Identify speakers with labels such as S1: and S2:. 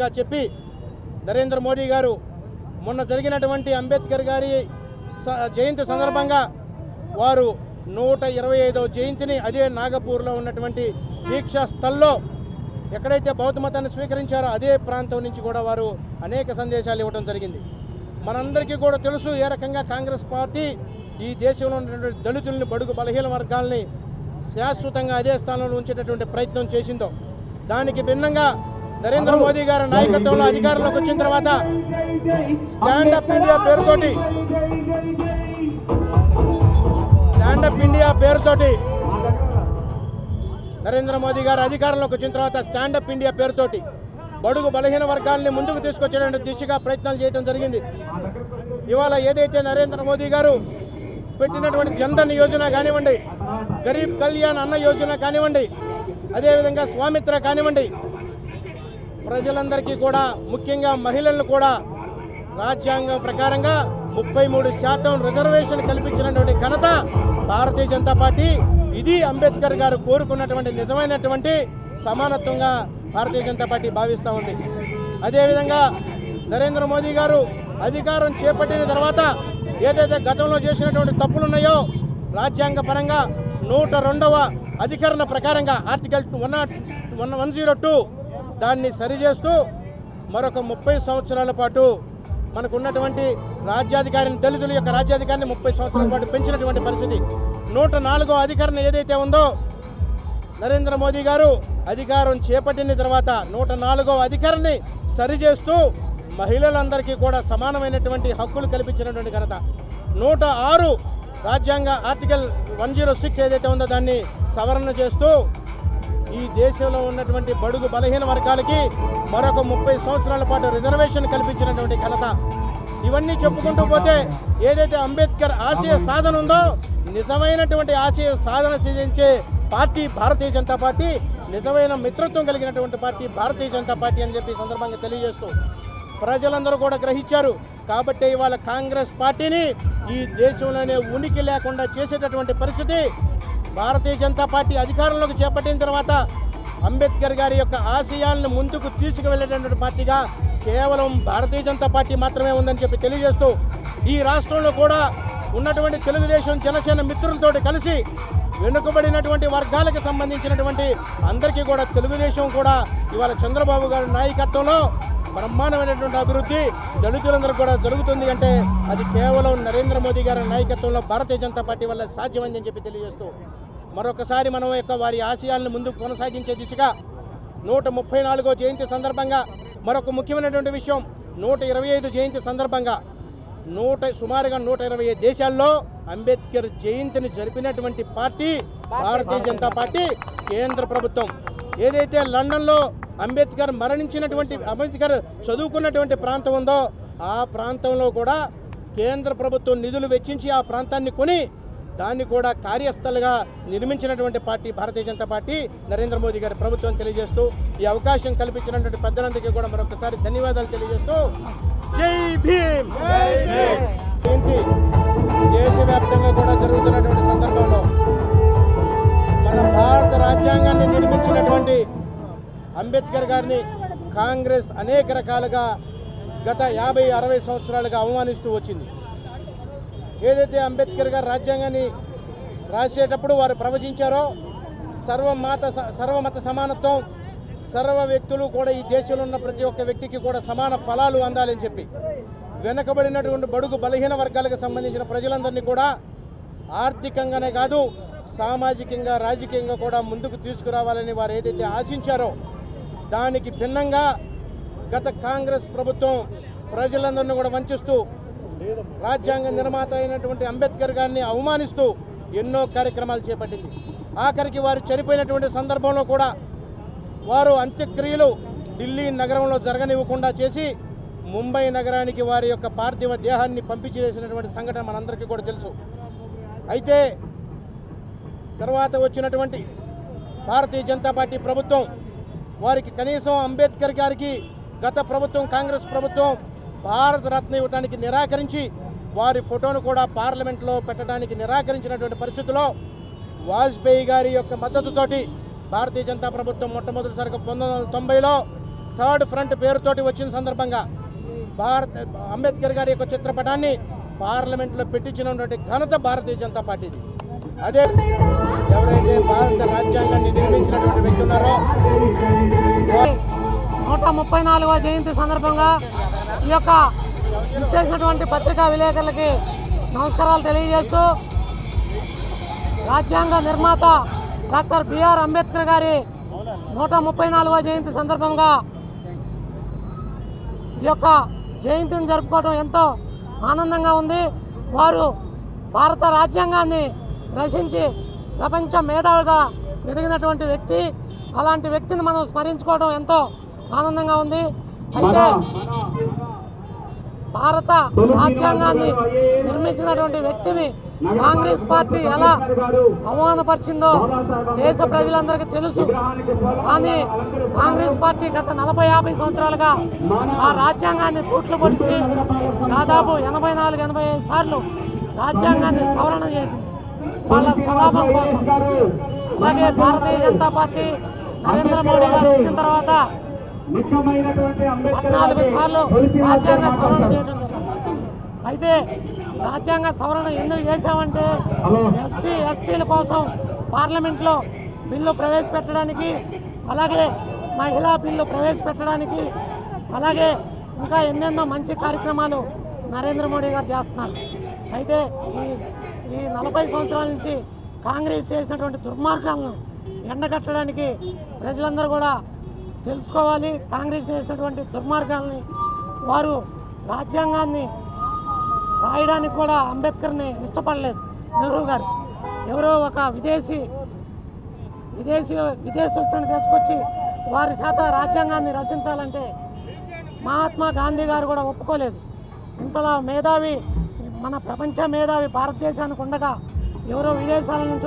S1: రకాలుగా చెప్పి నరేంద్ర మోడీ గారు మొన్న జరిగినటువంటి అంబేద్కర్ గారి స- జయంతి సందర్భంగా వారు నూట ఇరవై ఐదవ జయంతిని అదే నాగపూర్లో ఉన్నటువంటి దీక్షా స్థల్లో ఎక్కడైతే బౌద్ధ మతాన్ని స్వీకరించారో అదే ప్రాంతం నుంచి కూడా వారు అనేక సందేశాలు ఇవ్వడం జరిగింది. మనందరికీ కూడా తెలుసు ఏ రకంగా కాంగ్రెస్ పార్టీ ఈ దేశంలో ఉన్నటువంటి దళితుల్ని బడుగు బలహీన వర్గాల్ని శాశ్వతంగా అదే స్థానంలో ఉంచేటటువంటి ప్రయత్నం చేసిందో. దానికి భిన్నంగా నరేంద్ర మోదీ గారి నాయకత్వంలో అధికారంలోకి వచ్చిన తర్వాత స్టాండప్ ఇండియా పేరుతోటి స్టాండప్ ఇండియా పేరుతోటి నరేంద్ర మోదీ గారు అధికారంలోకి వచ్చిన తర్వాత స్టాండప్ ఇండియా పేరుతోటి బడుగు బలహీన వర్గాల్ని ముందుకు తీసుకొచ్చేటువంటి దిశగా ప్రయత్నాలు చేయడం జరిగింది. ఇవాళ ఏదైతే నరేంద్ర మోదీ గారు పెట్టినటువంటి జన్ధన్ యోజన కానివ్వండి గరీబ్ కళ్యాణ్ అన్న యోజన కానివ్వండి అదేవిధంగా స్వామిత్ర కానివ్వండి ప్రజలందరికీ కూడా ముఖ్యంగా మహిళలను కూడా రాజ్యాంగం ప్రకారంగా ముప్పై మూడు శాతం రిజర్వేషన్ కల్పించినటువంటి ఘనత భారతీయ జనతా పార్టీ. ఇది అంబేద్కర్ గారు కోరుకున్నటువంటి నిజమైనటువంటి సమానత్వంగా భారతీయ జనతా పార్టీ భావిస్తూ ఉంది. అదేవిధంగా నరేంద్ర మోదీ గారు అధికారం చేపట్టిన తర్వాత ఏదైతే గతంలో చేసినటువంటి తప్పులు ఉన్నాయో రాజ్యాంగ పరంగా నూట రెండవ అధికరణ ప్రకారంగా article one not one one zero two దాన్ని సరిచేస్తూ మరొక ముప్పై సంవత్సరాల పాటు మనకు ఉన్నటువంటి రాజ్యాధికారిని దళితుల యొక్క రాజ్యాధికారిని ముప్పై సంవత్సరాల పాటు పెంచినటువంటి పరిస్థితి. నూట నాలుగో అధికరణ ఏదైతే ఉందో నరేంద్ర మోదీ గారు అధికారం చేపట్టిన తర్వాత నూట నాలుగో అధికారాన్ని సరిచేస్తూ మహిళలందరికీ కూడా సమానమైనటువంటి హక్కులు కల్పించినటువంటి ఘనత. నూట ఆరు రాజ్యాంగ ఆర్టికల్ వన్ జీరో సిక్స్ ఏదైతే ఉందో దాన్ని సవరణ చేస్తూ ఈ దేశంలో ఉన్నటువంటి బడుగు బలహీన వర్గాలకి మరొక ముప్పై సంవత్సరాల పాటు రిజర్వేషన్ కల్పించినటువంటి ఘనత. ఇవన్నీ చెప్పుకుంటూ పోతే ఏదైతే అంబేద్కర్ ఆశయ సాధన ఉందో నిజమైనటువంటి ఆశయ సాధన సిద్ధించే పార్టీ భారతీయ జనతా పార్టీ నిజమైన మిత్రత్వం కలిగినటువంటి పార్టీ భారతీయ జనతా పార్టీ అని చెప్పి సందర్భంగా తెలియజేస్తూ ప్రజలందరూ కూడా గ్రహించారు. కాబట్టి ఇవాళ కాంగ్రెస్ పార్టీని ఈ దేశంలోనే ఉనికి లేకుండా చేసేటటువంటి పరిస్థితి భారతీయ జనతా పార్టీ అధికారంలోకి చేపట్టిన తర్వాత అంబేద్కర్ గారి యొక్క ఆశయాలను ముందుకు తీసుకువెళ్ళేటటువంటి పార్టీగా కేవలం భారతీయ జనతా పార్టీ మాత్రమే ఉందని చెప్పి తెలియజేస్తూ ఈ రాష్ట్రంలో కూడా ఉన్నటువంటి తెలుగుదేశం జనసేన మిత్రులతో కలిసి వెనుకబడినటువంటి వర్గాలకు సంబంధించినటువంటి అందరికీ కూడా తెలుగుదేశం కూడా ఇవాళ చంద్రబాబు గారి నాయకత్వంలో బ్రహ్మాండమైనటువంటి అభివృద్ధి దళితులందరూ కూడా జరుగుతుంది అంటే అది కేవలం నరేంద్ర మోదీ గారి నాయకత్వంలో భారతీయ జనతా పార్టీ వల్ల సాధ్యమైందని చెప్పి తెలియజేస్తూ మరొకసారి మనం యొక్క వారి ఆశయాలను ముందుకు కొనసాగించే దిశగా నూట ముప్పై నాలుగో జయంతి సందర్భంగా మరొక ముఖ్యమైనటువంటి విషయం నూట ఇరవై ఐదు జయంతి సందర్భంగా నూట సుమారుగా నూట ఇరవై ఐదు దేశాల్లో అంబేద్కర్ జయంతిని జరిపినటువంటి పార్టీ భారతీయ జనతా పార్టీ కేంద్ర ప్రభుత్వం. ఏదైతే లండన్లో అంబేద్కర్ మరణించినటువంటి అంబేద్కర్ చదువుకున్నటువంటి ప్రాంతం ఉందో ఆ ప్రాంతంలో కూడా కేంద్ర ప్రభుత్వం నిధులు వెచ్చించి ఆ ప్రాంతాన్ని కొని దాన్ని కూడా కార్యస్థలుగా నిర్మించినటువంటి పార్టీ భారతీయ జనతా పార్టీ నరేంద్ర మోదీ గారి ప్రభుత్వం తెలియజేస్తూ ఈ అవకాశం కల్పించినటువంటి పెద్దలందరికీ కూడా మరొకసారి ధన్యవాదాలు తెలియజేస్తూ జై భీమ్! దేశవ్యాప్తంగా కూడా జరుగుతున్నటువంటి సందర్భంలో మన భారత రాజ్యాంగాన్ని నిర్మించినటువంటి అంబేద్కర్ గారిని కాంగ్రెస్ అనేక రకాలుగా గత యాభై అరవై సంవత్సరాలుగా అవమానిస్తూ వచ్చింది. ఏదైతే అంబేద్కర్ గారు రాజ్యాంగాన్ని రాసేటప్పుడు వారు ప్రవచించారో సర్వమాత సర్వమత సమానత్వం సర్వ వ్యక్తులు కూడా ఈ దేశంలో ఉన్న ప్రతి ఒక్క వ్యక్తికి కూడా సమాన ఫలాలు అందాలని చెప్పి వెనకబడినటువంటి బడుగు బలహీన వర్గాలకు సంబంధించిన ప్రజలందరినీ కూడా ఆర్థికంగానే కాదు సామాజికంగా రాజకీయంగా కూడా ముందుకు తీసుకురావాలని వారు ఏదైతే ఆశించారో దానికి భిన్నంగా గత కాంగ్రెస్ ప్రభుత్వం ప్రజలందరినీ కూడా వంచిస్తూ రాజ్యాంగ నిర్మాత అయినటువంటి అంబేద్కర్ గారిని అవమానిస్తూ ఎన్నో కార్యక్రమాలు చేపట్టింది. ఆఖరికి వారు చనిపోయినటువంటి సందర్భంలో కూడా వారు అంత్యక్రియలు ఢిల్లీ నగరంలో జరగనివ్వకుండా చేసి ముంబై నగరానికి వారి యొక్క పార్థివ దేహాన్ని పంపించేసినటువంటి సంఘటన మనందరికీ కూడా తెలుసు. అయితే తర్వాత వచ్చినటువంటి భారతీయ జనతా పార్టీ ప్రభుత్వం వారికి కనీసం అంబేద్కర్ గారికి గత ప్రభుత్వం కాంగ్రెస్ ప్రభుత్వం భారత రత్న ఇవ్వడానికి నిరాకరించి వారి ఫోటోను కూడా పార్లమెంట్లో పెట్టడానికి నిరాకరించినటువంటి పరిస్థితిలో వాజ్పేయి గారి యొక్క మద్దతుతోటి భారతీయ జనతా ప్రభుత్వం మొట్టమొదటిసారిగా పంతొమ్మిది వందల తొంభైలో థర్డ్ ఫ్రంట్ పేరుతోటి వచ్చిన సందర్భంగా భారత్ అంబేద్కర్ గారి యొక్క చిత్రపటాన్ని పార్లమెంట్లో పెట్టించినటువంటి ఘనత భారతీయ జనతా పార్టీది. అదే ఎవరైతే భారత రాజ్యాంగాన్ని నిర్మించినటువంటి వ్యక్తి ఉన్నారో
S2: నూట ముప్పై నాలుగవ జయంతి సందర్భంగా ఈ యొక్క ఇచ్చేసినటువంటి పత్రికా విలేకరులకి నమస్కారాలు తెలియజేస్తూ రాజ్యాంగ నిర్మాత డాక్టర్ బిఆర్ అంబేద్కర్ గారి నూట ముప్పై నాలుగవ జయంతి సందర్భంగా ఈ యొక్క జయంతిని జరుపుకోవడం ఎంతో ఆనందంగా ఉంది. వారు భారత రాజ్యాంగాన్ని రచించి ప్రపంచ మేధావిగా ఎదిగినటువంటి వ్యక్తి. అలాంటి వ్యక్తిని మనం స్మరించుకోవడం ఎంతో ఆనందంగా ఉంది. అయితే భారత రాజ్యాంగాన్ని నిర్మించినటువంటి వ్యక్తిని కాంగ్రెస్ పార్టీ ఎలా అవమానపరిచిందో దేశ ప్రజలందరికీ తెలుసు. కానీ కాంగ్రెస్ పార్టీ గత నలభై యాభై సంవత్సరాలుగా ఆ రాజ్యాంగాన్ని తూట్లు పొడిచి దాదాపు ఎనభై నాలుగు ఎనభై ఐదు సార్లు రాజ్యాంగాన్ని సవరణ చేసింది. వాళ్ళ స్వలాభం కోసం. అలాగే భారతీయ జనతా పార్టీ నరేంద్ర మోడీ గారు వచ్చిన తర్వాత అయితే రాజ్యాంగ సవరణ ఎందుకు చేశామంటే ఎస్సీ ఎస్టీల కోసం పార్లమెంట్లో బిల్లు ప్రవేశపెట్టడానికి అలాగే మహిళా బిల్లు ప్రవేశపెట్టడానికి అలాగే ఇంకా ఎన్నెన్నో మంచి కార్యక్రమాలు నరేంద్ర మోడీ గారు చేస్తున్నారు. అయితే ఈ ఈ నలభై సంవత్సరాల నుంచి కాంగ్రెస్ చేసినటువంటి దుర్మార్గాలను ఎండగట్టడానికి ప్రజలందరూ కూడా తెలుసుకోవాలి. కాంగ్రెస్ చేసినటువంటి దుర్మార్గాల్ని వారు రాజ్యాంగాన్ని రాయడానికి కూడా అంబేద్కర్ని ఇష్టపడలేదు. నెహ్రూ గారు ఎవరో ఒక విదేశీ విదేశీ విదేశస్తుని తీసుకొచ్చి వారి చేత రాజ్యాంగాన్ని రచించాలంటే మహాత్మా గాంధీ గారు కూడా ఒప్పుకోలేదు. ఇంతలా మేధావి మన ప్రపంచ మేధావి భారతదేశానికి ఉండగా ఎవరో విదేశాల నుంచి